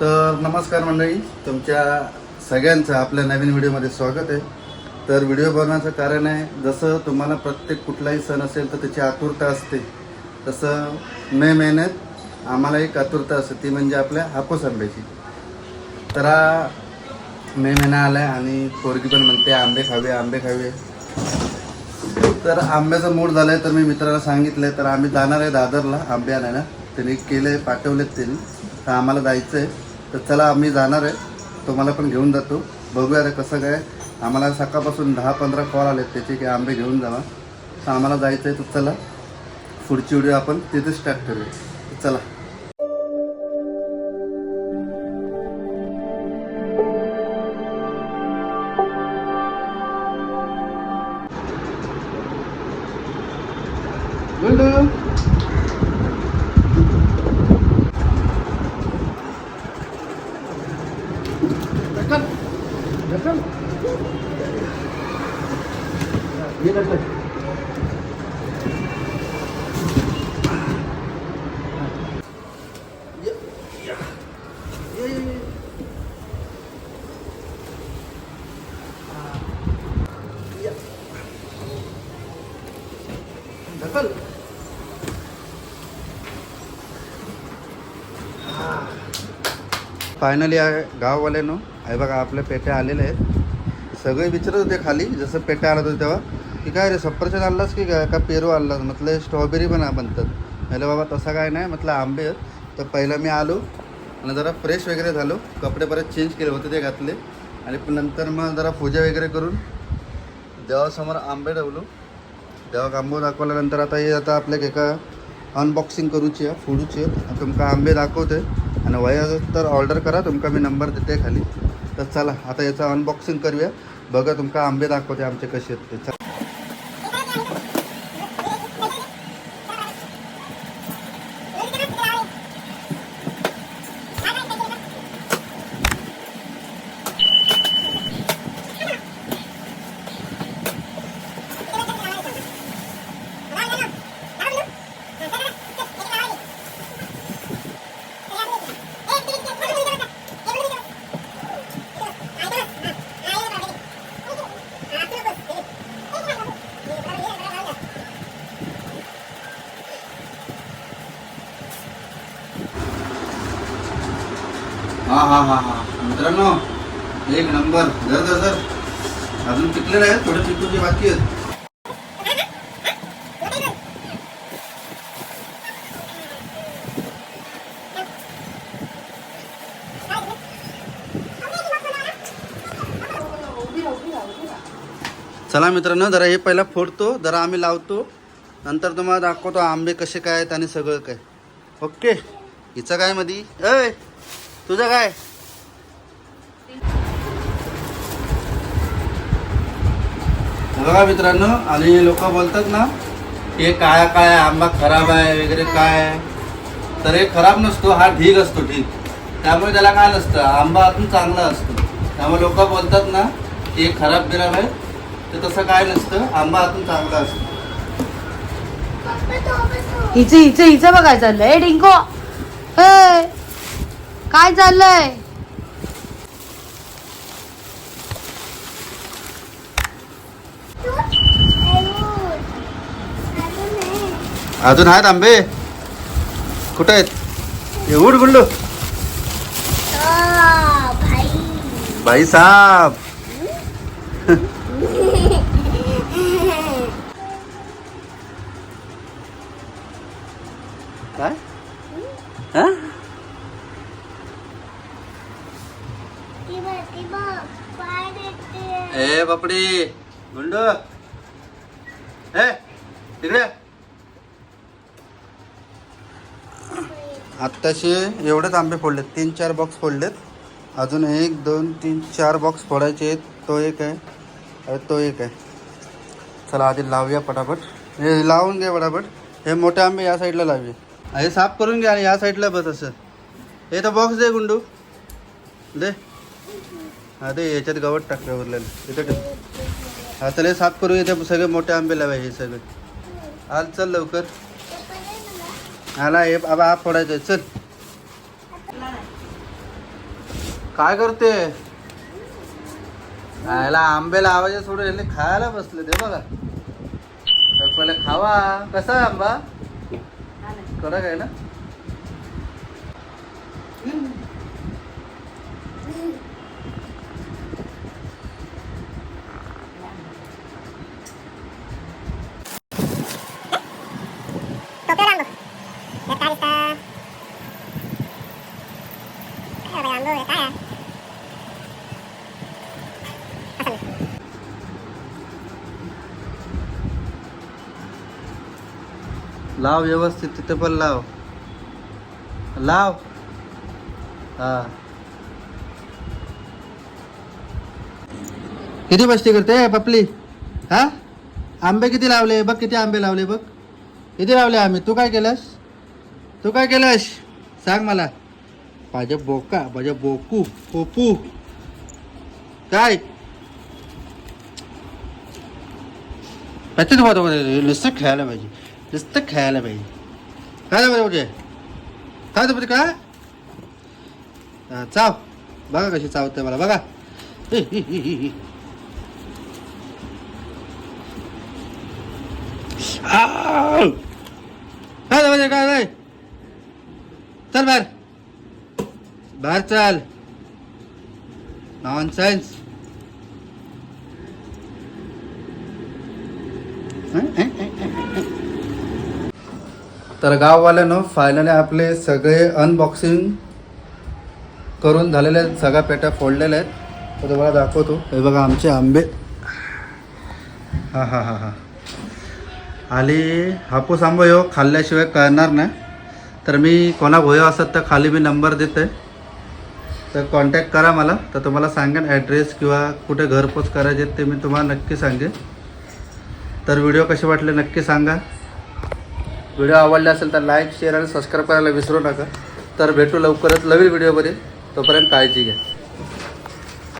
तर नमस्कार मंडळी तुमच्या सगळ्यांचं आपल्या नवीन व्हिडिओमध्ये स्वागत आहे. तर व्हिडिओ बनवण्याचं कारण आहे जसं तुम्हाला प्रत्येक कुठलाही सण असेल तर त्याची आतुरता असते. तसं मे महिन्यात आम्हाला एक आतुरता असते ती म्हणजे आपल्या हापूस आंब्याची. तर मे महिना आला आहे आणि पोरगी पण म्हणते आंबे खावे आंबे खावे तर आंब्याचा मूड झालाय तर मी मित्राला सांगितलं आहे तर आम्ही जाणार आहे दादरला आंबे आणायला. त्यांनी केले पाठवलेत त्यांनी. तर आम्हाला जायचं आहे तर चला आम्ही जाणार आहे. तुम्हाला पण घेऊन जातो. बघूया रे कसं काय. आम्हाला सकाळपासून दहा पंधरा कॉल आले त्याचे की आंबे घेऊन जावा. तर आम्हाला जायचं आहे तर चला. पुढची व्हिडिओ आपण तिथे स्टार्ट करूया. चला. Hello ढकल. ढकल. ये ढकल. ये, या. ये, ये, ये. या. ढकल फायनली गाववाल्यानं आहे बघा आपल्या पेट्या आलेले आहेत. सगळे विचारत होते खाली जसं पेट्या आला होतं तेव्हा. की काय रे सफरचंद आणलास की काय? का पेरू आणलास? म्हटलं स्ट्रॉबेरी पण बनतात म्हटलं बाबा तसा काय नाही. म्हटलं आंबे आहेत. तर पहिलं मी आलो आणि जरा फ्रेश वगैरे झालो. कपडे परत चेंज केले होते ते घातले. आणि नंतर मग जरा पूजा वगैरे करून देवासमोर आंबे ठेवलो. देवाक आंबो दाखवल्यानंतर आता हे आता आपल्याक एका अनबॉक्सिंग करूची आहे फोडूची आहे. तुमका आंबे दाखवते. आणि वया तर ऑर्डर करा तुमका मी नंबर देते खाली. तर चला आता याचं अनबॉक्सिंग करूया. बघा तुमका आंबे दाखवते आमचे कसे आहेत ते. हां हां हां हां. मित्रांनो एक नंबर. जर सर अजून पिकलेलं आहे थोडे पिकूचे बाकी आहेत. चला मित्रांनो जरा हे पहिला फोडतो जरा आम्ही लावतो. नंतर तुम्हाला दाखवतो आंबे कसे काय आहेत आणि सगळं काय. ओके? हिचं काय मधी? अय तुझं काय? हे बघा मित्रांनो आणि लोक बोलतात ना की हे काळा काय आंबा खराब आहे वगैरे काय आहे. तर हे खराब नसतो हा ढीग असतो ढीग. त्यामुळे त्याला काय नसतं आंबा आतून चांगला असतो. त्यामुळे लोक बोलतात ना की हे खराब बिराब आहे तर तसं काय नसतं आंबा आतून चांगला असतो. हिचं हिचं हिचं बघाय चाललंय. डिंको. ए, काय चाललंय अजून आहेत आंबे? कुठे आहेत? एवढ गुंडू. भाई साहब काय हा? ए गुंड गुंडू. ए तिकडे. आत्ताशे एवढेच आंबे फोडलेत. तीन चार बॉक्स फोडलेत. अजून एक दोन तीन चार बॉक्स फोडायचे आहेत. तो एक आहे. तो एक आहे. चला आधी लावूया पटापट. हे लावून घे पटापट. हे मोठे आंबे या साईडला लावूया. हे साफ करून घ्या आणि या साईडला बस असं. हे तर बॉक्स दे गुंडू. दे. हा ते याच्यात गवत टाकलं उरलेलं. तिथे ठेव. हा चल साफ करू इथे सगळे मोठे आंबे लावायचे सगळे. आज चल लवकर. आला हे बाबा हा फोडायचं आहे, चल. काय करते? खायला आंबे लावायचे सोडून यांनी खायला बसले ते बघा. तर पहिले खावा. कसा आहे आंबा? कडक आहे ना? लाव व्यवस्थित तिथे पण लाव. लाव. हा. किती मस्ती करते पपली? हा? आंबे किती लावले? बघ किती आंबे लावले बघ. किती लावले आम्ही? तू काय केलंस? तू काय केलंस? सांग मला. माझ्या बोका माझ्या बोकू पोपू काय त्याच्यात होतं नुसतं खेळायला पाहिजे नुसतं खेळायला पाहिजे काय बरं म्हणजे काय होतं काय हा, चाव बघा कशी चावते मला बघा हि, हि, हि, हि, काय म्हणजे काय नाही चल बाहेर बाहेर चाल. नॉन सेन्स तर गाववाल्यानं फायनली आपले सगळे अनबॉक्सिंग करून झालेले आहेत. सगळ्या पेट्या फोडलेल्या आहेत. तर तुम्हाला दाखवतो. हे बघा आमचे आंबे. हां हां हां हां. हापूस आंबा हो खाल्ल्याशिवाय कळणार नाही. तर मी कोणा होयो असत तर खाली मी नंबर देते तर कॉन्टॅक्ट करा मला. तर तुम्हाला सांगेन ॲड्रेस किंवा कुठे घरपोच करायचे ते मी तुम्हाला नक्की सांगेन. तर व्हिडिओ कसे वाटले नक्की सांगा. व्हिडिओ आवडला असेल तर लाईक शेअर आणि सबस्क्राईब करायला विसरू नका. तर भेटू लवकरच नवीन व्हिडिओमध्ये तोपर्यंत काळजी घ्या.